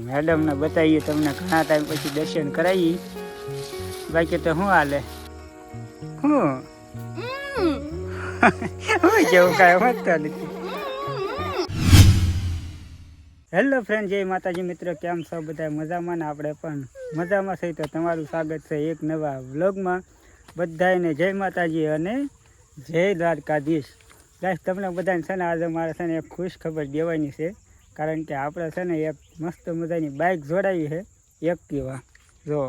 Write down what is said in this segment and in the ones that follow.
મેડમને બતાવીએ, તમને ઘણા ટાઈમ પછી દર્શન કરાવીએ. બાકી તો શું હાલે? હું હું જેવું કાંઈ વાંચતા નથી. હેલો ફ્રેન્ડ જય માતાજી મિત્રો, કેમ છો? બધા મજામાં ને આપણે પણ? મજામાં છે તો તમારું સ્વાગત છે એક નવા વ્લોગમાં. બધાને જય માતાજી અને જય દ્વારકાધીશ. ગાઈસ, તમને બધાને છે ને આજે મારે છે ને એક ખુશ ખબર દેવાની છે. કારણ કે આપણે છે ને એક મસ્ત મજાની બાઇક જોડાવી છે એક્ટિવા જો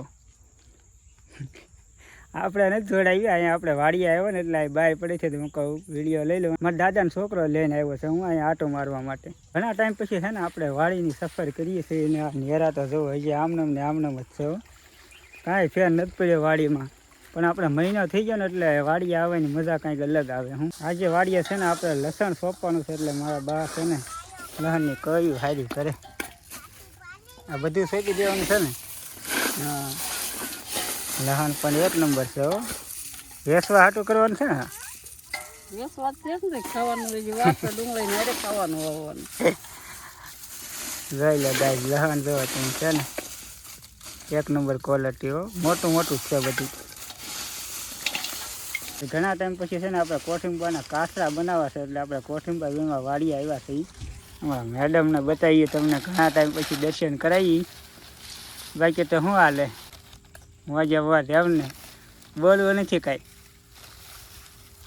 આપણે નથી જોડાવી અહીંયા આપણે વાડી આવ્યો ને એટલે આ બાય પડી છે તો હું કહું વીડિયો લઈ લઉં મારા દાદાનો છોકરો લઈને આવ્યો છે હું અહીંયા આટો મારવા માટે. ઘણા ટાઈમ પછી છે ને આપણે વાડીની સફર કરીએ છીએ ને આ નેરા તો જોવો હજી આમનમ ને આમનમ જ છે હો. કાંઈ ફેર નથી પડ્યો વાડીમાં. પણ આપણે મહિનો થઈ ગયો ને એટલે વાડીએ આવવાની મજા કાંઈક અલગ આવે, હું. આજે વાડીએ છે ને આપણે લસણ સોંપવાનું છે, એટલે મારા બા છે ને લસણની કયું હારી કરે. આ બધું શેકી દેવાનું છે ને? હા. લસણ પણ એક નંબર છે હો. વેસવા હાટું કરવાનું છે ને? વેસ વાત છે ને ખાવાનું ડુંગળી ને ખાવાનું વાવવાનું જોઈ લે ગાય લસણ જોવો તમે છે ને? એક નંબર ક્વોલિટી હો. મોટું મોટું છે બધું. ઘણા ટાઈમ પછી છે ને આપણે કોઠિંબાના કાસરા બનાવવા છે એટલે આપણે કોઠિંબા વીમા વાળી આવ્યા છીએ. મેડમને બતાવીએ તમને ઘણા ટાઈમ પછી દર્શન કરાવીએ. બાકી તો શું હાલે? મોજે વાત એમને બોલવું નથી કાંઈ.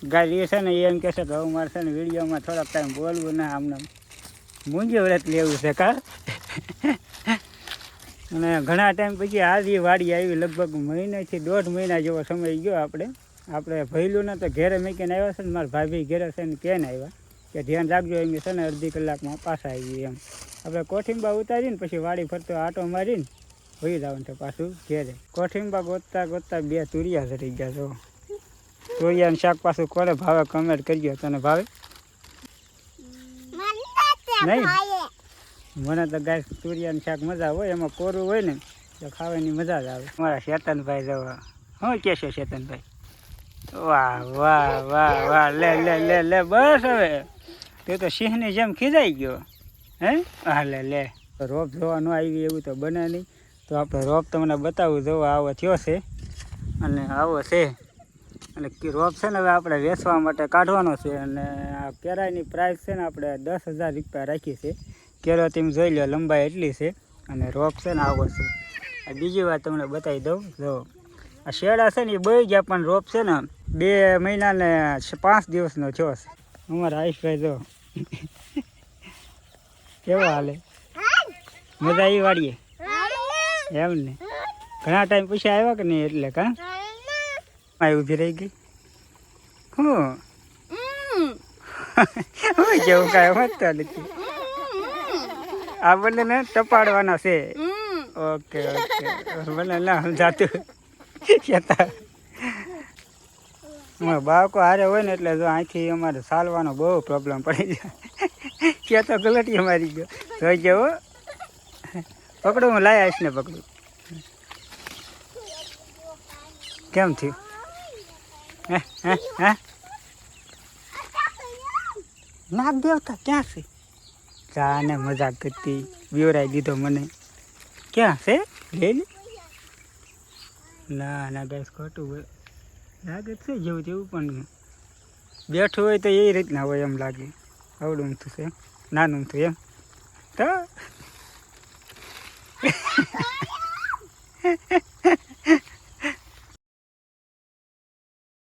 ગાડી છે ને એમ કહેશે કે હવે મારે છે ને વિડીયોમાં થોડાક ટાઈમ બોલવું ના આમને મૂંઝે વ્રત લેવું છે કા? અને ઘણા ટાઈમ પછી આજે વાડી આવી, લગભગ મહિનાથી દોઢ મહિના જેવો સમય ગયો આપણે. આપણે ભયલું ને તો ઘેરે મૂકીને આવ્યા છે ને, મારા ભાભી ઘેરે છે ને, કેને આવ્યા? કે ધ્યાન રાખજો એમ છે ને અડધી કલાકમાં પાછા આવી એમ. આપણે કોઠિંબા ઉતારીને પછી વાડી ફરતો આટો મારીને હોઈ જવાનું છે પાછું ઘેરે. કોઠિંબા ગોતતા ગોતતા બે તુરિયા ચડી ગયા છો. તુરિયાનું શાક પાછું કોને ભાવે કમેન્ટ કરજો તને ભાવે? નહીં? મને તો ગાય તુરિયાનું શાક મજા હોય એમાં કોરું હોય ને તો ખાવાની મજા જ આવે. મારા શેતનભાઈ જવા. શું કહેશો શેતનભાઈ? વાહ વાહ વાહ વાહ લે લે લે લે બસ હવે. તે તો સિંહની જેમ ખીજાઈ ગયો. હે? હાલે લે. રોપ જોવા ન આવી એવું તો બને નહીં. તો આપણે રોપ તમને બતાવું, જોવા આવો થયો છે. અને આવો છે. અને રોપ છે ને હવે આપણે વેચવા માટે કાઢવાનો છે. અને આ કેરાની પ્રાઇસ છે ને આપણે દસ હજાર રૂપિયા રાખી છે. કેરો તેમ જોઈ લો, લંબાઈ એટલી છે. અને રોપ છે ને આવો છે. આ બીજી વાત તમને બતાવી દઉં, જો. આ શેડા છે ને એ બળી ગયા, પણ રોપ છે ને બે મહિના ને પાંચ દિવસનો થયો છે. અમારા આયુષભાઈ તો કેવો હાલે? મજા આવી વાળીએ એમ ને? ઘણા ટાઈમ પછી આવ્યા કે નહીં એટલે કા? આ ઊભી રહી ગઈ. હું? હું જેવું કાંઈ વાંચતા નથી. આ બંનેને ટપાડવાના છે. Okay okay. મને ના સમજાતું. બાળકો હારે હોય ને એટલે જો અહીંથી અમારે ચાલવાનો બહુ પ્રોબ્લેમ પડી જાય. ક્યાં તો ગલટી મારી ગયો. જોઈ જવો પકડું, હું લાવી આવીશ ને પકડું. કેમ થયું? ના દેવતા ક્યાં છે? જાને મજાક કરતી બીવરાઈ દીધો મને. ક્યાં છે? લે ના ના ગેસ ખોટું હોય લાગે છે જેવું તેવું પણ બેઠું હોય તો એ રીતના હોય એમ લાગે. આવડું ઊંથું છે નાનું ઊંથું એમ. તો?